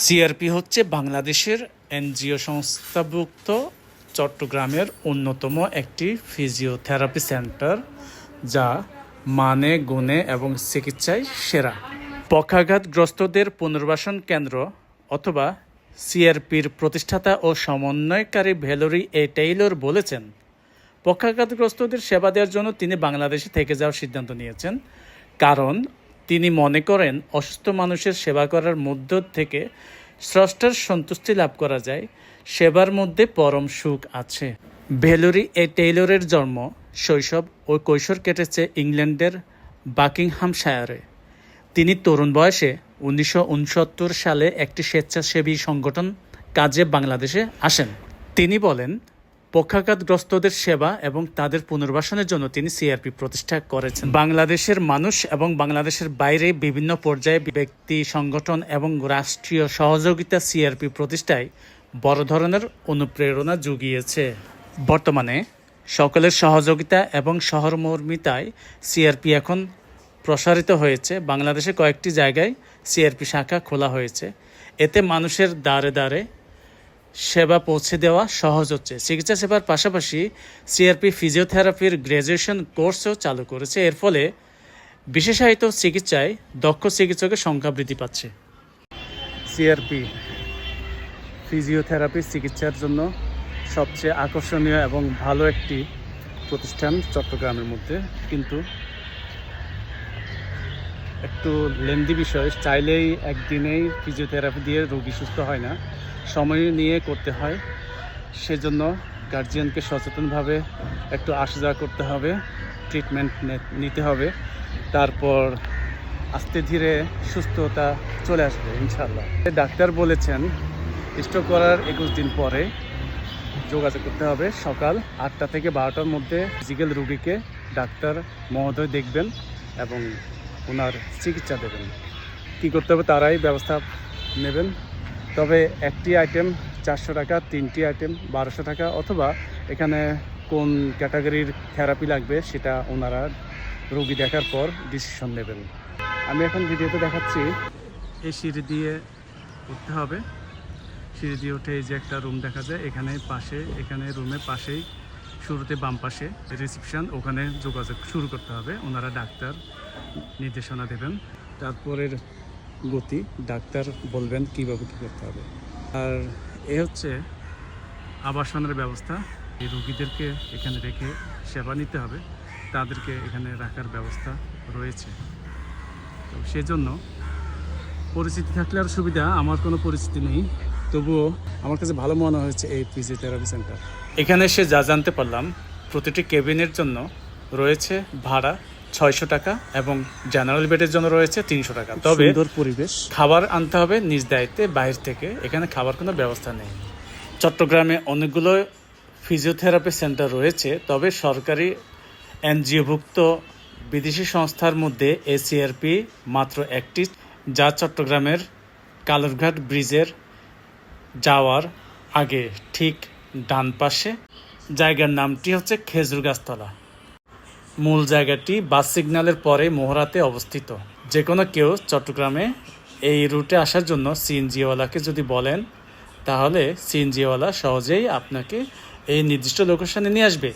CRP হচ্ছে বাংলাদেশের NGO সংস্থাভুক্ত চট্টগ্রামের অন্যতম একটি ফিজিওথেরাপি সেন্টার, যা মানে গুণে এবং চিকিৎসায় সেরা। পক্ষাঘাতগ্রস্তদের পুনর্বাসন কেন্দ্র অথবা সিআরপির প্রতিষ্ঠাতা ও সমন্বয়কারী ভ্যালোরি এ টেইলর বলেছেন, পক্ষাঘাতগ্রস্তদের সেবা দেওয়ার জন্য তিনি বাংলাদেশে থেকে যাওয়ার সিদ্ধান্ত নিয়েছেন, কারণ তিনি মনে করেন, অসুস্থ মানুষের সেবা করার মধ্য থেকে স্রষ্টার সন্তুষ্টি লাভ করা যায়, সেবার মধ্যে পরম সুখ আছে। ভেলোরি এ টেইলরের জন্ম, শৈশব ও কৈশোর কেটেছে ইংল্যান্ডের বাকিংহামশায়ারে। তিনি তরুণ বয়সে উনিশশো উনসত্তর সালে একটি স্বেচ্ছাসেবী সংগঠন কাজে বাংলাদেশে আসেন। তিনি বলেন পক্ষাঘাতগ্রস্তদের সেবা এবং তাদের পুনর্বাসনের জন্য তিনি সিআরপি প্রতিষ্ঠা করেছেন। বাংলাদেশের মানুষ এবং বাংলাদেশের বাইরে বিভিন্ন পর্যায়ে ব্যক্তি, সংগঠন এবং রাষ্ট্রীয় সহযোগিতা সিআরপি প্রতিষ্ঠায় বড় ধরনের অনুপ্রেরণা জুগিয়েছে। বর্তমানে সকলের সহযোগিতা এবং সহমর্মিতায় সিআরপি এখন প্রসারিত হয়েছে। বাংলাদেশে কয়েকটি জায়গায় সিআরপি শাখা খোলা হয়েছে। এতে মানুষের দ্বারে দ্বারে সেবা পৌঁছে দেওয়া সহজ হচ্ছে। চিকিৎসা সেবার পাশাপাশি সিআরপি ফিজিওথেরাপির গ্র্যাজুয়েশন কোর্সও চালু করেছে। এর ফলে বিশেষায়িত চিকিৎসায় দক্ষ চিকিৎসকের সংখ্যা বৃদ্ধি পাচ্ছে। সিআরপি ফিজিওথেরাপি চিকিৎসার জন্য সবচেয়ে আকর্ষণীয় এবং ভালো একটি প্রতিষ্ঠান চট্টগ্রামের মধ্যে। কিন্তু একটু লেন্দি বিষয়, চাইলেই একদিনেই ফিজিওথেরাপি দিয়ে রোগী সুস্থ হয় না। সময় নিয়ে করতে হয়। সেজন্য গার্জিয়ানকে সচেতনভাবে একটু আসা যাওয়া করতে হবে ট্রিটমেন্ট নিতে হবে। তারপর আস্তে ধীরে সুস্থতা চলে আসবে ইনশাল্লাহ ডাক্তার বলেছেন স্ট্রোক করার একুশ দিন পরে যোগাযোগ করতে হবে। সকাল আটটা থেকে বারোটার মধ্যে ফিজিক্যাল রুগীকে ডাক্তার মহোদয় দেখবেন এবং ওনার চিকিৎসা দেবেন। কী করতে হবে তারাই ব্যবস্থা নেবেন। তবে একটি আইটেম চারশো টাকা, তিনটি আইটেম বারোশো টাকা, অথবা এখানে কোন ক্যাটাগরির থেরাপি লাগবে সেটা ওনারা রোগী দেখার পর ডিসিশন নেবেন। আমি এখন ভিডিওতে দেখাচ্ছি। এই সিঁড়ি দিয়ে উঠতে হবে। সিঁড়ি দিয়ে উঠে এই যে একটা রুম দেখা যায়, এখানে পাশে, এখানে রুমের পাশেই, শুরুতে বাম পাশে রিসেপশন ওখানে যোগাযোগ শুরু করতে হবে। ওনারা ডাক্তার নির্দেশনা দেবেন। তারপরের গতি, ডাক্তার বলবেন কীভাবে কী করতে হবে। আর এ হচ্ছে আবাসনের ব্যবস্থা। এই রুগীদেরকে এখানে রেখে সেবা নিতে হবে। তাদেরকে এখানে রাখার ব্যবস্থা রয়েছে। তো সেজন্য পরিচিতি থাকলে আর সুবিধা, আমার কোনো পরিচিতি নেই। তবুও আমার কাছে ভালো মনে হয়েছে এই ফিজিওথেরাপি সেন্টার এখানে এসে যা জানতে পারলাম, প্রতিটি কেবিনের জন্য রয়েছে ভাড়া ছয়শো টাকা এবং জেনারেল বেডের জন্য রয়েছে তিনশো টাকা। তবে পরিবেশ। খাবার আনতে হবে নিজ দায়িত্বে বাইরে থেকে। এখানে খাবার কোনো ব্যবস্থা নেই। চট্টগ্রামে অনেকগুলো ফিজিওথেরাপি সেন্টার রয়েছে তবে সরকারি এনজিওভুক্ত বিদেশি সংস্থার মধ্যে এসিআরপি মাত্র একটি যা চট্টগ্রামের কালুরঘাট ব্রিজের যাওয়ার আগে ঠিক ডান পাশে। জায়গার নামটি হচ্ছে খেজুর গাছতলা মূল জায়গাটি বাস সিগন্যালের পরে মোহরাতে অবস্থিত। যে কোনো কেউ চট্টগ্রামে এই রুটে আসার জন্য সিএনজিওয়ালাকে যদি বলেন, তাহলে সিএনজিওয়ালা সহজেই আপনাকে এই নির্দিষ্ট লোকেশনে নিয়ে আসবে।